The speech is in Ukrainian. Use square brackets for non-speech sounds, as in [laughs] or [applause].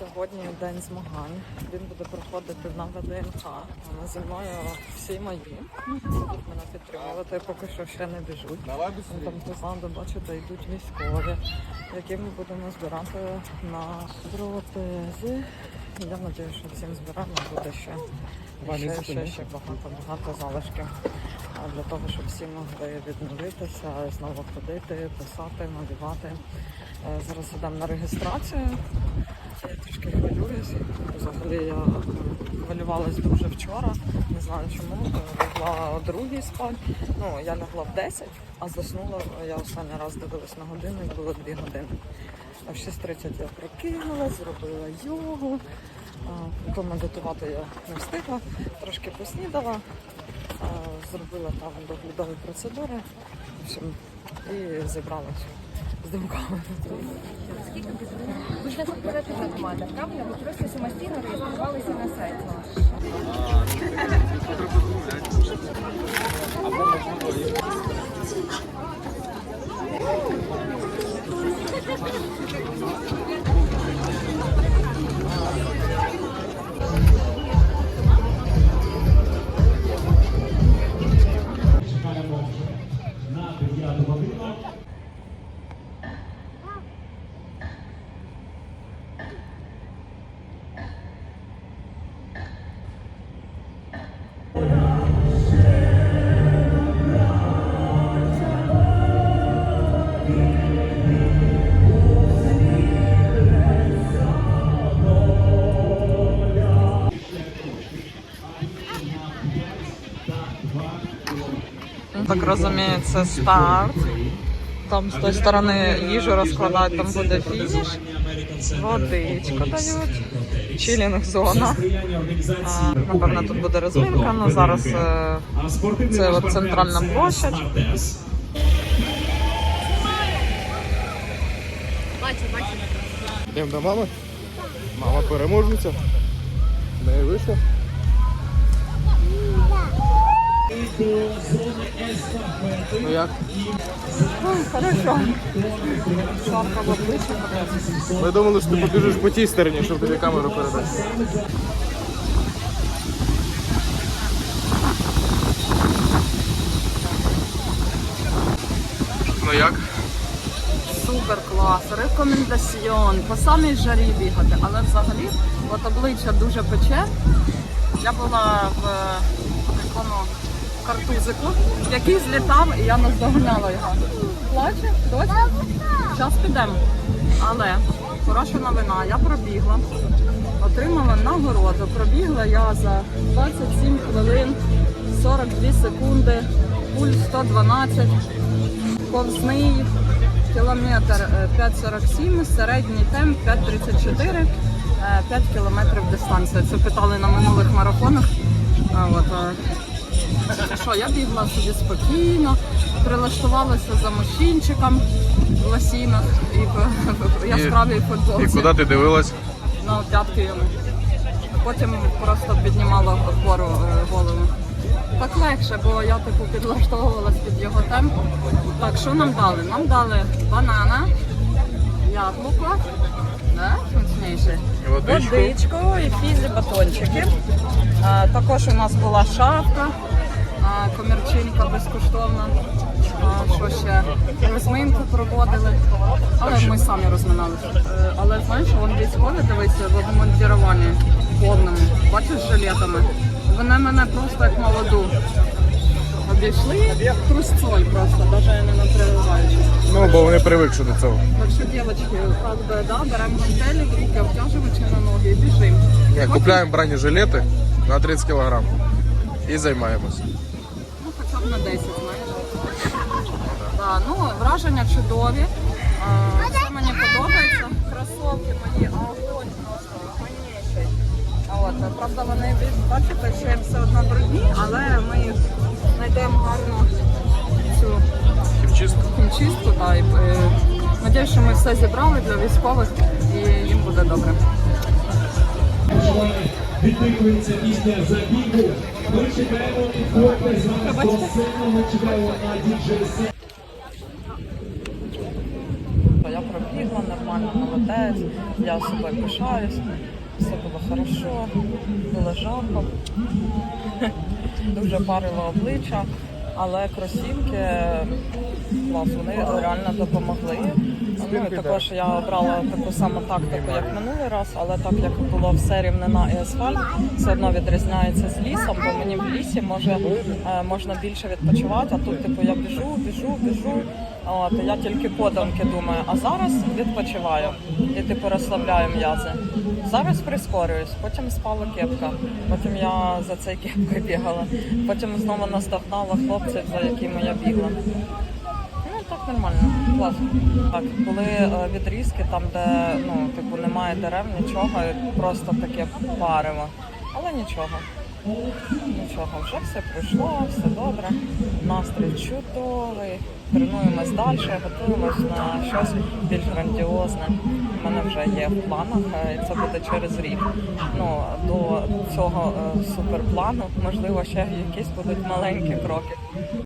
Сьогодні день змагань. Він буде проходити на ВДНХ. А зі мною всі мої. Будуть мене підтримувати, поки що ще не біжуть. Там позаду, бачите, йдуть військові, які ми будемо збирати на протези. Я сподіваюся, що всім збираємо буде ще, ще, ще, ще багато, багато залишків. А для того, щоб всі могли відновитися, знову ходити, писати, малювати. Е, Зараз йдемо на реєстрацію. Я трішки хвилююсь. Взагалі я е, хвилювалась дуже вчора. Не знаю чому. Е, Лягла о другій спать. Ну, я лягла в 10, а заснула. Я останній раз дивилась на годинник, було 2 години. А в 6.30 я прокинулась, зробила йогу. А, Помедитувати я не встигла, трошки поснідала, зробила там доглядові процедури. В общем, і зібралась з думками. Ви не кооперативна правильно? Ви просто самостійно реєструвалися на сайті. Чекаємо Так розумію, це старт. Там з тої сторони їжу розкладають, там буде фініш. Водичку дають. Чилінг зона. Напевно, тут буде розминка. Ну зараз е, це от центральна бачу. Йдемо до мами. Мама переможниця. В неї Ну як? Хорошо. Шапка в обличчя. Ми думали, що ти побіжиш по тій стороні, щоб тобі камеру передати. Ну як? Супер клас, рекомендаціон, по самій жарі бігати, але взагалі от обличчя дуже пече. Я була в е, такому картузику, який злітав, і я наздоганяла його. Плаче? Досі? Зараз підемо. Але хороша новина, я пробігла, отримала нагороду. Пробігла я за 27 хвилин, 42 секунди, пульс 112 повзний кілометр е, 5,47, середній темп 5,34, е, 5 кілометрів дистанція. Це питали на минулих марафонах. А, от, е, що, я бігла собі спокійно, прилаштувалася за мужчинчиком в лосінах і в, в яскравій футболці І куди ти дивилась? на п'ятки йому. Потім просто піднімала вгору е, голову. Так легше, бо я типу підлаштовувалась під його темп. Так, що нам дали? Нам дали банана, яблуко, да? Смачніше, Водичку. водичку і фізі батончики. А, також у нас була шапка, а, комірчинка безкоштовна. А, що ще? Розминку проводили, але ми самі розминалися. Е, Але знаєш, вон військові дивиться в обмундіруванні повному. Бачиш з жилетами. Вони мене просто як молоду. Обійшли трусцой просто, навіть не наприваючись. Ну, бо вони привикші до цього. Так що, дівчатки, как би, да, беремо гантелі, руки, обтяжувачі на ноги і біжимо. Ні, купляємо бронежилети на 30 кг і займаємося. Ну, хоча б на 10, знаєш. Да, ну, враження чудові. А, Це мені подобається. Кросовки мої, а огонь просто. От, правда, вони, бачите, ще все одно брудні, але ми їх знайдемо гарно цю Хімчистку. хімчистку. Та, і, е, надіюсь, що ми все зібрали для військових і їм буде добре. Відтикується після забігу. Ми чекаємо підходьте зараз до сильного, чекаємо на діджей Я пробігла нормально. нормально, молодець, я собою пишаюсь, все було хорошо, було жалко. [laughs] Дуже парило обличчя, але кросівки клас, вони реально допомогли. Ну, і також я обрала таку саму тактику, як минулий раз, але так як було все рівнина і асфальт, все одно відрізняється з лісом, бо мені в лісі може е, можна більше відпочивати, а тут типу я біжу, біжу, біжу. От, я тільки подумки думаю, а зараз відпочиваю і типу розслабляю м'язи. Зараз прискорююсь, потім спала кепка, потім я за цією кепкою бігала, потім знову наздогнала хлопців, за якими я бігла. Ну так нормально, класно. Так, були е, відрізки там, де ну, типу, немає дерев, нічого, просто таке париво. Але нічого. Нічого, вже все пройшло, все добре. Настрій чудовий. Тренуємось далі, готуємось на щось більш грандіозне. У мене вже є в планах, е, і це буде через рік. Ну, до цього е, суперплану, можливо, ще якісь будуть маленькі кроки.